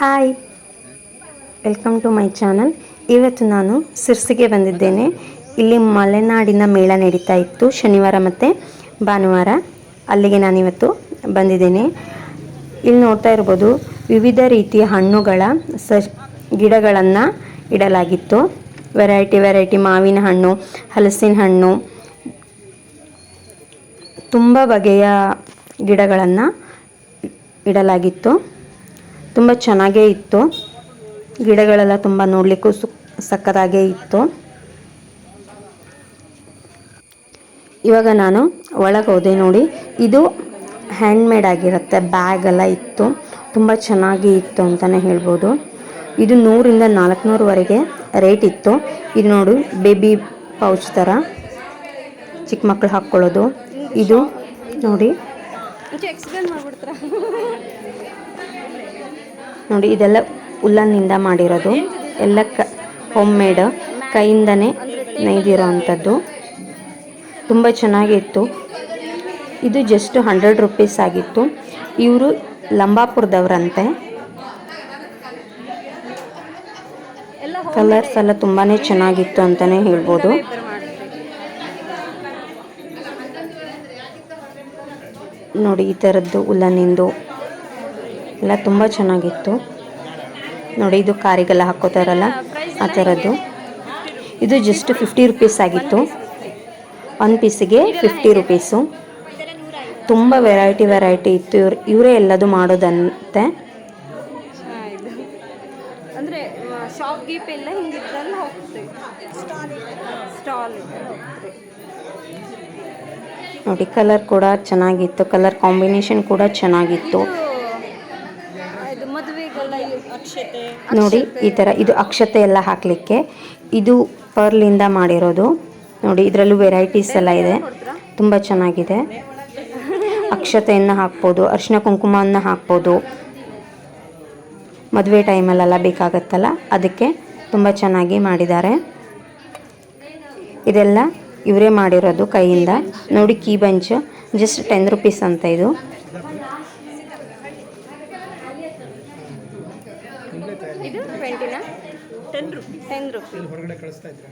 Hi welcome to my channel ಇವತ್ತು ನಾನು ಸಿರ್ಸಿಗೆ ಬಂದಿದ್ದೇನೆ. ಇಲ್ಲಿ ಮಲೆನಾಡಿನ ಮೇಳ ನಡೀತಾ ಇತ್ತು. ಶನಿವಾರ ಮತ್ತು ಭಾನುವಾರ ಅಲ್ಲಿಗೆ ನಾನಿವತ್ತು ಬಂದಿದ್ದೇನೆ. ಇಲ್ಲಿ ನೋಡ್ತಾ ಇರ್ಬೋದು, ವಿವಿಧ ರೀತಿಯ ಹಣ್ಣುಗಳ ಸ ಗಿಡಗಳನ್ನು ಇಡಲಾಗಿತ್ತು. ವೆರೈಟಿ ವೆರೈಟಿ ಮಾವಿನ ಹಣ್ಣು, ಹಲಸಿನ ಹಣ್ಣು, ತುಂಬ ಬಗೆಯ ಗಿಡಗಳನ್ನು ಇಡಲಾಗಿತ್ತು. ತುಂಬ ಚೆನ್ನಾಗೇ ಇತ್ತು. ಗಿಡಗಳೆಲ್ಲ ತುಂಬ ನೋಡಲಿಕ್ಕೂ ಸು, ಸಕ್ಕತ್ತಾಗೇ ಇತ್ತು. ಇವಾಗ ನಾನು ಒಳಗೆ ಹೋದೆ ನೋಡಿ. ಇದು ಹ್ಯಾಂಡ್ಮೇಡ್ ಆಗಿರುತ್ತೆ. ಬ್ಯಾಗ್ ಎಲ್ಲ ಇತ್ತು. ತುಂಬ ಚೆನ್ನಾಗಿ ಇತ್ತು ಅಂತಲೇ ಹೇಳ್ಬೋದು. ಇದು ನೂರಿಂದ ನಾಲ್ಕುನೂರವರೆಗೆ ರೇಟ್ ಇತ್ತು. ಇದು ನೋಡು ಬೇಬಿ ಪೌಚ್ ಥರ ಚಿಕ್ಕ ಮಕ್ಕಳು ಹಾಕ್ಕೊಳ್ಳೋದು. ಇದು ನೋಡಿ. ನೋಡಿ, ಇದೆಲ್ಲ ಉಲ್ಲನ್ನಿಂದ ಮಾಡಿರೋದು. ಎಲ್ಲ ಕ ಹೋಮ್ ಮೇಡ್ ಕೈಯಿಂದನೇ ನೇಯ್ದಿರೋ ಅಂಥದ್ದು ತುಂಬ ಚೆನ್ನಾಗಿತ್ತು. ಇದು ಜಸ್ಟ್ ಹಂಡ್ರೆಡ್ ರುಪೀಸ್ ಆಗಿತ್ತು. ಇವರು ಲಂಬಾಪುರದವರಂತೆ. ಕಲರ್ಸ್ ಎಲ್ಲ ತುಂಬಾ ಚೆನ್ನಾಗಿತ್ತು ಅಂತಲೇ ಹೇಳ್ಬೋದು. ನೋಡಿ, ಈ ಥರದ್ದು ಉಲ್ಲನಿಂದು ಎಲ್ಲ ತುಂಬ ಚೆನ್ನಾಗಿತ್ತು. ನೋಡಿ ಇದು ಕಾರಿಗೆಲ್ಲ ಹಾಕೋತಾರಲ್ಲ ಆ ಥರದ್ದು. ಇದು ಜಸ್ಟ್ ಫಿಫ್ಟಿ ರುಪೀಸ್ ಆಗಿತ್ತು. ಒಂದು ಪೀಸಿಗೆ ಫಿಫ್ಟಿ ರುಪೀಸು ತುಂಬ ವೆರೈಟಿ ವೆರೈಟಿ ಇತ್ತು. ಇವ್ರು ಇವರೇ ಎಲ್ಲದು ಮಾಡೋದಂತೆ. ಇದು ಅಂದ್ರೆ ಶಾಪ್ ಗೀಪ್ ಎಲ್ಲ ಹಿಂಗಿದ್ರಲ್ಲಿ ಹೋಗ್ತೀವಿ. ಸ್ಟಾಲ್ ಹೋಗ್ತೀವಿ. ನೋಡಿ ಕಲರ್ ಕೂಡ ಚೆನ್ನಾಗಿತ್ತು. ಕಲರ್ ಕಾಂಬಿನೇಷನ್ ಕೂಡ ಚೆನ್ನಾಗಿತ್ತು ಇದು ಮದುವೆಗೆಲ್ಲ ಅಕ್ಷತೆ ನೋಡಿ ಈ ಥರ ಇದು ಅಕ್ಷತೆ ಎಲ್ಲ ಹಾಕಲಿಕ್ಕೆ ಇದು ಪರ್ಲಿಂದ ಮಾಡಿರೋದು. ನೋಡಿ ಇದರಲ್ಲೂ ವೆರೈಟೀಸ್ ಎಲ್ಲ ಇದೆ. ತುಂಬ ಚೆನ್ನಾಗಿದೆ. ಅಕ್ಷತೆಯನ್ನು ಹಾಕ್ಬೋದು ಅರಿಶಿನ ಕುಂಕುಮವನ್ನು ಹಾಕ್ಬೋದು. ಮದುವೆ ಟೈಮಲ್ಲೆಲ್ಲ ಬೇಕಾಗತ್ತಲ್ಲ ಅದಕ್ಕೆ ತುಂಬ ಚೆನ್ನಾಗಿ ಮಾಡಿದ್ದಾರೆ. ಇದೆಲ್ಲ ಇವರೇ ಮಾಡಿರೋದು ಕೈಯಿಂದ. ನೋಡಿ key bunch just ten rupees ಅಂತ ಇದು ಇದು. ಟೆನ್ ಹೊರಗಡೆ ಕಳಿಸ್ತಾ ಇದ್ರೆ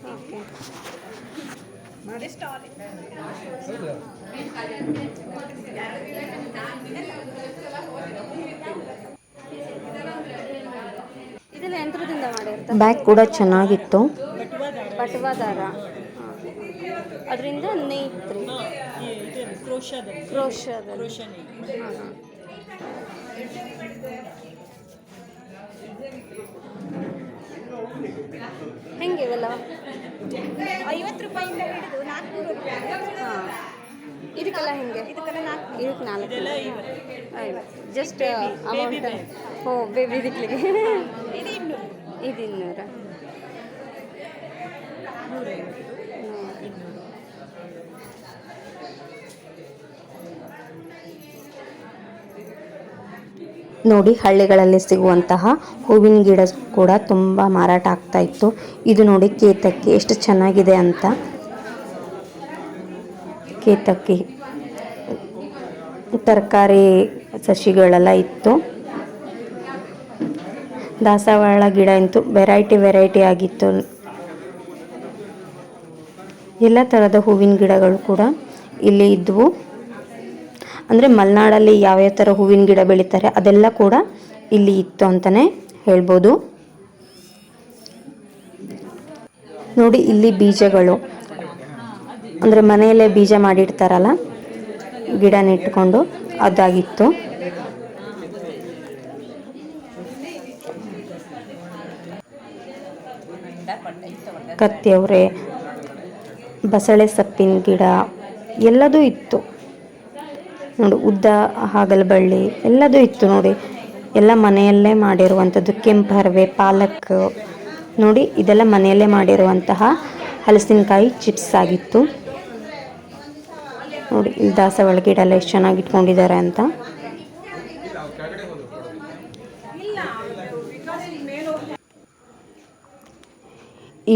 ಇದೆಲ್ಲ ಯಂತ್ರದಿಂದ ಮಾಡಿರ್ತಾರೆ. ಬ್ಯಾಗ್ ಕೂಡ ಚೆನ್ನಾಗಿತ್ತು. ಪಟವಾದಾರ ಅದರಿಂದ ಕ್ರೋಶದ ಹೆಂಗೆ ಇವೆಲ್ಲ? ಐವತ್ತು ರೂಪಾಯಿಂದ ಹಿಡಿದು ನಾಲ್ಕುನೂರು ರೂಪಾಯಿ. ಹಾಂ. ಇದಕ್ಕೆಲ್ಲ ಹೆಂಗೆ? ಇದಕ್ಕೆ ನಾಲ್ಕು. ಐವತ್ತು. ಜಸ್ಟ್ ಅಮೌಂಟ್ ಹೋ ಬೇಬಿ ದಿಕ್ಲಿಗೆ ಇದು ಇನ್ನೂರು. ಇದು ಇನ್ನೂರ. ನೋಡಿ ಹಳ್ಳಿಗಳಲ್ಲಿ ಸಿಗುವಂತಹ ಹೂವಿನ ಗಿಡ ಕೂಡ ತುಂಬ ಮಾರಾಟ ಆಗ್ತಾ ಇತ್ತು. ಇದು ನೋಡಿ ಕೇತಕ್ಕಿ ಎಷ್ಟು ಚೆನ್ನಾಗಿದೆ ಅಂತ. ಕೇತಕ್ಕಿ ತರಕಾರಿ ಸಸಿಗಳೆಲ್ಲ ಇತ್ತು. ದಾಸವಾಳ ಗಿಡ ಅಂತೂ ವೆರೈಟಿ ವೆರೈಟಿ ಆಗಿತ್ತು. ಎಲ್ಲ ಥರದ ಹೂವಿನ ಗಿಡಗಳು ಕೂಡ ಇಲ್ಲಿ ಇದ್ವು. ಅಂದರೆ ಮಲೆನಾಡಲ್ಲಿ ಯಾವ್ಯಾವ ಥರ ಹೂವಿನ ಗಿಡ ಬೆಳೀತಾರೆ ಅದೆಲ್ಲ ಕೂಡ ಇಲ್ಲಿ ಇತ್ತು ಅಂತಲೇ ಹೇಳ್ಬೋದು. ನೋಡಿ ಇಲ್ಲಿ ಬೀಜಗಳು. ಅಂದರೆ ಮನೆಯಲ್ಲೇ ಬೀಜ ಮಾಡಿಡ್ತಾರಲ್ಲ ಗಿಡ ನೆಟ್ಕೊಂಡು ಅದಾಗಿತ್ತು. ಕತ್ತಿಯವರೆ ಬಸಳೆ ಸೊಪ್ಪಿನ ಗಿಡ ಎಲ್ಲದೂ ಇತ್ತು. ನೋಡಿ, ಉದ್ದ, ಹಾಗಲಬಳ್ಳಿ ಎಲ್ಲದೂ ಇತ್ತು ನೋಡಿ. ಎಲ್ಲ ಮನೆಯಲ್ಲೇ ಮಾಡಿರುವಂಥದ್ದು ಕೆಂಪು ಹರವೆ, ಪಾಲಕ್. ನೋಡಿ, ಇದೆಲ್ಲ ಮನೆಯಲ್ಲೇ ಮಾಡಿರುವಂತಹ ಹಲಸಿನಕಾಯಿ ಚಿಪ್ಸ್ ಆಗಿತ್ತು. ನೋಡಿ, ಇಲ್ಲಿ ದಾಸವಾಳ ಗಿಡ ಎಲ್ಲ ಎಷ್ಟು ಚೆನ್ನಾಗಿ ಇಟ್ಕೊಂಡಿದ್ದಾರೆ ಅಂತ.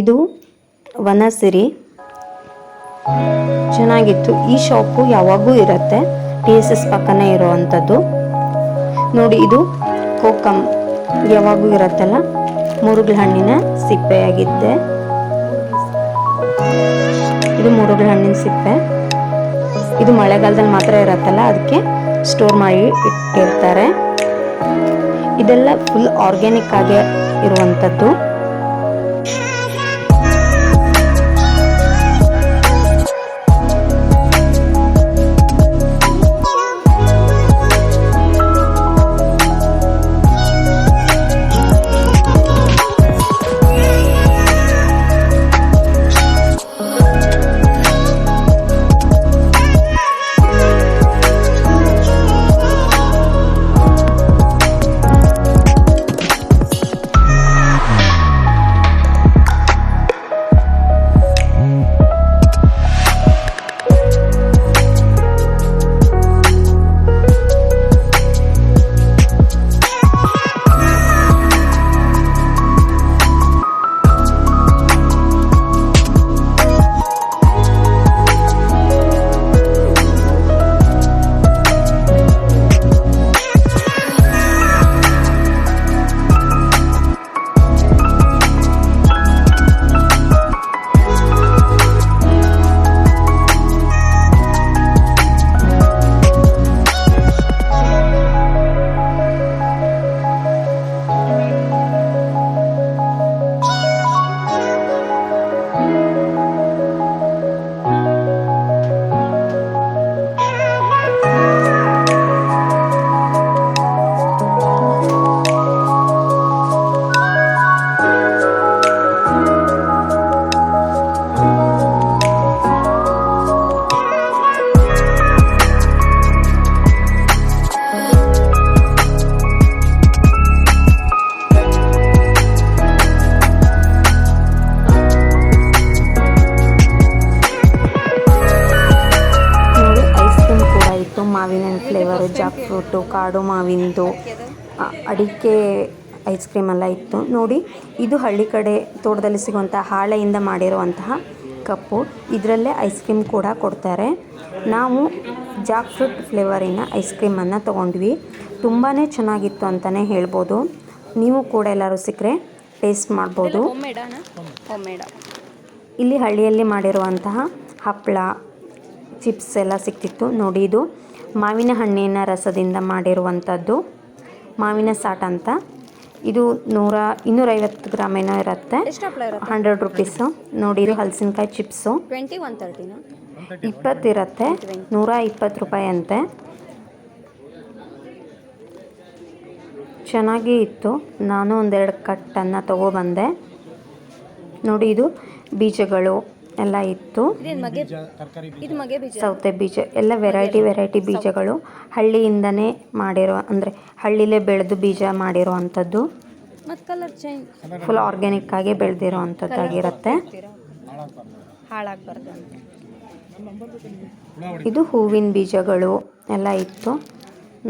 ಇದು ವನಸಿರಿ. ಚೆನ್ನಾಗಿತ್ತು. ಈ ಶಾಪು ಯಾವಾಗೂ ಇರುತ್ತೆ. ಟಿ ಎಸ್ ಎಸ್ ಪಕ್ಕನೇ ಇರುವಂಥದ್ದು. ನೋಡಿ, ಇದು ಕೋಕಮ್ ಯಾವಾಗೂ ಇರತ್ತಲ್ಲ? ಮುರುಗಲ್ ಹಣ್ಣಿನ ಸಿಪ್ಪೆಯಾಗಿದ್ದೆ. ಇದು ಮುರುಗಲ್ ಹಣ್ಣಿನ ಸಿಪ್ಪೆ. ಇದು ಮಳೆಗಾಲದಲ್ಲಿ ಮಾತ್ರ ಇರತ್ತಲ್ಲ, ಅದಕ್ಕೆ ಸ್ಟೋರ್ ಮಾಡಿ ಇಟ್ಟಿರ್ತಾರೆ. ಇದೆಲ್ಲ ಫುಲ್ ಆರ್ಗ್ಯಾನಿಕ್ ಆಗಿ ಇರುವಂಥದ್ದು. ಕಾಡು ಮಾವಿಂದು ಅಡಿಕೆ ಐಸ್ ಕ್ರೀಮ್ ಎಲ್ಲ ಇತ್ತು. ನೋಡಿ ಇದು ಹಳ್ಳಿ ಕಡೆ ತೋಟದಲ್ಲಿ ಸಿಗುವಂಥ ಹಾಳೆಯಿಂದ ಮಾಡಿರುವಂತಹ ಕಪ್ಪು. ಇದರಲ್ಲೇ ಐಸ್ ಕ್ರೀಮ್ ಕೂಡ ಕೊಡ್ತಾರೆ. ನಾವು ಜಾಕ್ ಫ್ರೂಟ್ ಫ್ಲೇವರಿನ ಐಸ್ ಕ್ರೀಮನ್ನು ತೊಗೊಂಡ್ವಿ. ತುಂಬಾ ಚೆನ್ನಾಗಿತ್ತು ಅಂತಲೇ ಹೇಳ್ಬೋದು. ನೀವು ಕೂಡ ಎಲ್ಲರೂ ಸಿಕ್ಕರೆ ಟೇಸ್ಟ್ ಮಾಡ್ಬೋದು. ಇಲ್ಲಿ ಹಳ್ಳಿಯಲ್ಲಿ ಮಾಡಿರುವಂತಹ ಹಪ್ಪಳ ಚಿಪ್ಸ್ ಎಲ್ಲ ಸಿಕ್ತಿತ್ತು. ನೋಡಿ ಇದು ಮಾವಿನ ಹಣ್ಣಿನ ರಸದಿಂದ ಮಾಡಿರುವಂಥದ್ದು. ಮಾವಿನ ಸಾಟ್ ಅಂತ. ಇದು ನೂರ ಇನ್ನೂರೈವತ್ತು ಗ್ರಾಮ್ ಏನೋ ಇರುತ್ತೆ. Hundred rupees. ನೋಡಿ ಇದು ಹಲಸಿನಕಾಯಿ ಚಿಪ್ಸು. ಟ್ವೆಂಟಿ ಒನ್ ತರ್ಟಿನ? ಇಪ್ಪತ್ತಿರತ್ತೆ ನೂರ ಇಪ್ಪತ್ತು ರೂಪಾಯಿ ಅಂತೆ. ಚೆನ್ನಾಗಿ ಇತ್ತು. ನಾನು ಒಂದೆರಡು ಕಟ್ಟನ್ನು ತೊಗೊಬಂದೆ. ನೋಡಿ ಇದು ಬೀಜಗಳು ಎಲ್ಲ ಇತ್ತು. ಇದೇನು ಮಗೆ ಇದು ಮಗೆ ಬೀಜ? ಸೌತೆ ಬೀಜ ಎಲ್ಲ ವೆರೈಟಿ ವೆರೈಟಿ ಬೀಜಗಳು. ಹಳ್ಳಿಯಿಂದನೇ ಮಾಡಿರೋ ಅಂದರೆ ಹಳ್ಳಿಲೇ ಬೆಳೆದು ಬೀಜ ಮಾಡಿರೋ ಅಂಥದ್ದು ಮತ್ತು ಕಲರ್ ಚೇಂಜ್ ಫುಲ್ ಆರ್ಗ್ಯಾನಿಕ್ ಆಗಿ ಬೆಳೆದಿರೋ ಅಂಥದ್ದಾಗಿರುತ್ತೆ ಇದು ಹೂವಿನ ಬೀಜಗಳು ಎಲ್ಲ ಇತ್ತು.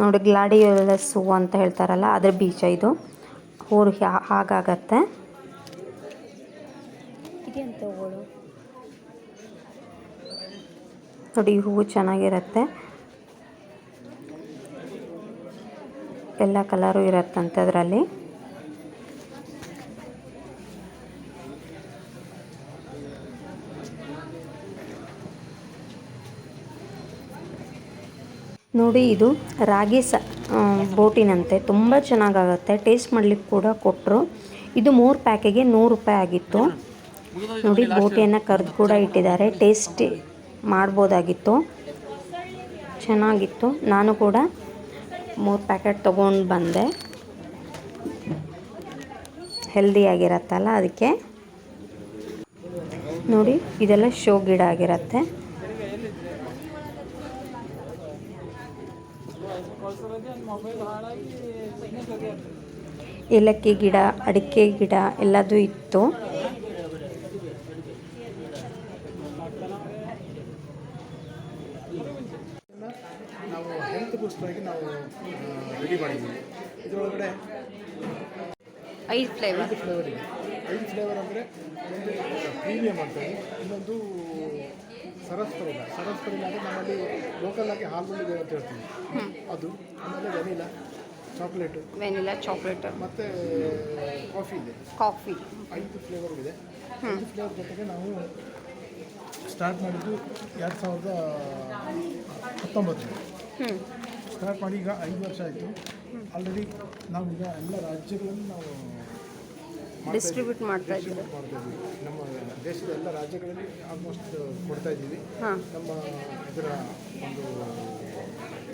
ನೋಡಿ ಗ್ಲಾಡಿಯೋಲಸ್ ಹೂವು ಅಂತ ಹೇಳ್ತಾರಲ್ಲ ಅದ್ರ ಬೀಜ ಇದು. ಹೂರು ಹಾಗಾಗತ್ತೆ. ನೋಡಿ ಹೂವು ಚೆನ್ನಾಗಿರುತ್ತೆ. ಎಲ್ಲ ಕಲರು ಇರತ್ತಂತೆ ಅದರಲ್ಲಿ ನೋಡಿ ಇದು ರಾಗಿ ಸ ಬೋಟಿನಂತೆ. ತುಂಬ ಚೆನ್ನಾಗಾಗತ್ತೆ. ಟೇಸ್ಟ್ ಮಾಡಲಿಕ್ಕೆ ಕೂಡ ಕೊಟ್ಟರು ಇದು ಮೂರು ಪ್ಯಾಕಿಗೆ ನೂರು ರೂಪಾಯಿ ಆಗಿತ್ತು. ನೋಡಿ ಬೋಟಿಯನ್ನು ಕರೆದು ಕೂಡ ಇಟ್ಟಿದ್ದಾರೆ. ಟೇಸ್ಟ್. ಮಾಡ್ಬೋದಾಗಿತ್ತು. ಚೆನ್ನಾಗಿತ್ತು. ನಾನು ಕೂಡ ಮೂರು ಪ್ಯಾಕೆಟ್ ತೊಗೊಂಡು ಬಂದೆ. ಹೆಲ್ದಿಯಾಗಿರತ್ತಲ್ಲ ಅದಕ್ಕೆ. ನೋಡಿ, ಇದೆಲ್ಲ ಶೋ ಗಿಡ ಆಗಿರತ್ತೆ. ಏಲಕ್ಕಿ ಗಿಡ, ಅಡಿಕೆ ಗಿಡ ಎಲ್ಲದೂ ಇತ್ತು ನಾವು ಹೆಲ್ತ್ ಬೂಸ್ಟಾಗಿ ನಾವು ರೆಡಿ ಮಾಡಿದ್ದೀವಿ ಇದರೊಳಗಡೆ ಐದು ಫ್ಲೇವರ್. ಐದು ಫ್ಲೇವರ್ ಇದೆ. ಐದು ಫ್ಲೇವರ್ ಅಂದರೆ ಒಂದು ಪ್ರೀಮಿಯಂ ಅಂತ ಹೇಳಿ ಇನ್ನೊಂದು ಸರಸ್ಪರಿಲ ಸರಸ್ಪರಿಲ ಅಂದರೆ ನಮ್ಮಲ್ಲಿ ಲೋಕಲ್ ಆಗಿ ಇದೆ ಅಂತ ಹೇಳ್ತೀವಿ. ಅದು ಆಮೇಲೆ ವೆನಿಲಾ ಚಾಕ್ಲೇಟು. Vanilla chocolate. ಮತ್ತು ಕಾಫಿ ಇದೆ. ಕಾಫಿ. ಐದು ಫ್ಲೇವರ್ ಇದೆ. ಐದು ಫ್ಲೇವರ್ ಜೊತೆಗೆ ನಾವು ಸ್ಟಾರ್ಟ್ ಮಾಡಿದ್ದು ಎರಡು ಸಾವಿರದ ಹತ್ತೊಂಬತ್ತರಲ್ಲಿ. ಹ್ಞೂ ಸ್ಟಾರ್ಟ್ ಮಾಡಿ ಈಗ ಐದು ವರ್ಷ ಆಯಿತು. ಆಲ್ರೆಡಿ ನಾವು ಈಗ ಎಲ್ಲ ರಾಜ್ಯಗಳಲ್ಲಿ ನಾವು ಡಿಸ್ಟ್ರಿಬ್ಯೂಟ್ ಮಾಡ್ತಾ ಇದ್ದೀವಿ. ನಮ್ಮ ದೇಶದ ಎಲ್ಲ ರಾಜ್ಯಗಳಲ್ಲಿ ಆಲ್ಮೋಸ್ಟ್ ಕೊಡ್ತಾ ಇದ್ದೀವಿ. ನಮ್ಮ ಇದರ ಒಂದು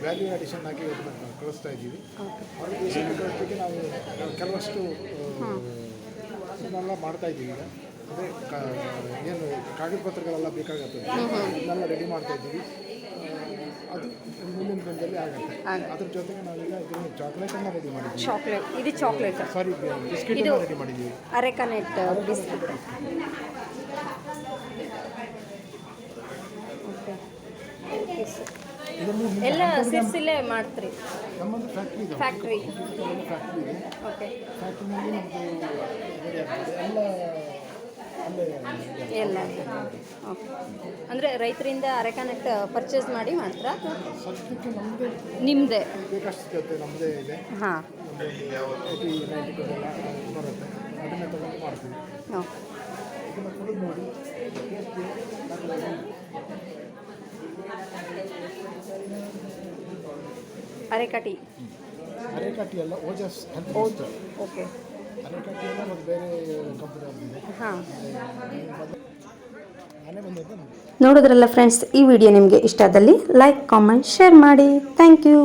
ವ್ಯಾಲ್ಯೂ ಅಡಿಷನ್ ಆಗಿ ಕಳಿಸ್ತಾ ಇದ್ದೀವಿ. ದೇಶಕ್ಕೆ ಕಳಿಸ್ಲಿಕ್ಕೆ ನಾವು ನಾವು ಕೆಲವಷ್ಟು ಇದನ್ನೆಲ್ಲ ಮಾಡ್ತಾ ಇದ್ದೀವಿ ಈಗ. ಅಂದರೆ ಕಾ ಏನು ಕಾಗದ ಪತ್ರಗಳೆಲ್ಲ ಬೇಕಾಗತ್ತೆ. ಇದನ್ನೆಲ್ಲ ರೆಡಿ ಮಾಡ್ತಾ ಇದ್ದೀವಿ. ಅದು ಮುಂದಿನ ದಿನದಲ್ಲಿ ಆಗುತ್ತೆ. ಅದ್ರ ಜೊತೆಗೆ ನಾವೀಗ ಇದನ್ನು ಚಾಕ್ಲೇಟನ್ನು ರೆಡಿ ಮಾಡಿದ್ದೀವಿ ಚಾಕ್ಲೇಟ್ ಇದು ಚಾಕ್ಲೇಟ್ ಸಾರಿ ಬಿಸ್ಕೆಟನ್ನು ಇದು- ರೆಡಿ ಮಾಡಿದ್ದೀವಿ ಅರೆಕನೆಟ್ ಬಿಸ್ಕಿಟ್ ಎಲ್ಲ ಸಿರ್ಸಿಲ್ಲೇ ಮಾಡ್ತೀರಿ. ನಮ್ಮದು ಫ್ಯಾಕ್ಟ್ರಿ ಇದೆ. ಫ್ಯಾಕ್ಟ್ರಿ ಫ್ಯಾಕ್ಟ್ರಿ ಇದೆ. ಓಕೆ ಫ್ಯಾಕ್ಟ್ರಿನಲ್ಲಿ ನಮ್ಮದು ಎಲ್ಲ. ಎಲ್ಲ. ಓಕೆ ಅಂದರೆ ರೈತರಿಂದ ಅರೆಕನೆಕ್ಟ್ ಪರ್ಚೇಸ್ ಮಾಡಿ ಮಾತ್ರ? ನಮ್ಮದೇ ಹಾಂ. ಅರೆಕಟಿ. ನೈಂಟಿ ಎಲ್ಲ ಬರುತ್ತೆ ಅದನ್ನೇ ತಗೊಂಡು ಮಾಡ್ತೀವಿ ಓಕೆ ಇದನ್ನು ಕುಡಿದು ನೋಡಿ ಟೇಸ್ಟ್ ಮತ್ತು ಅರೆಕಟಿ ಎಲ್ಲ ಓಜಸ್ ಓಕೆ ಹಾಂ. ನೋಡೋದ್ರಲ್ಲ ನೋಡಿದ್ರಲ್ಲ ಫ್ರೆಂಡ್ಸ್ ಈ ವಿಡಿಯೋ ನಿಮಗೆ ಇಷ್ಟ ಆದಲ್ಲಿ ಲೈಕ್ ಕಾಮೆಂಟ್ ಶೇರ್ ಮಾಡಿ. Thank you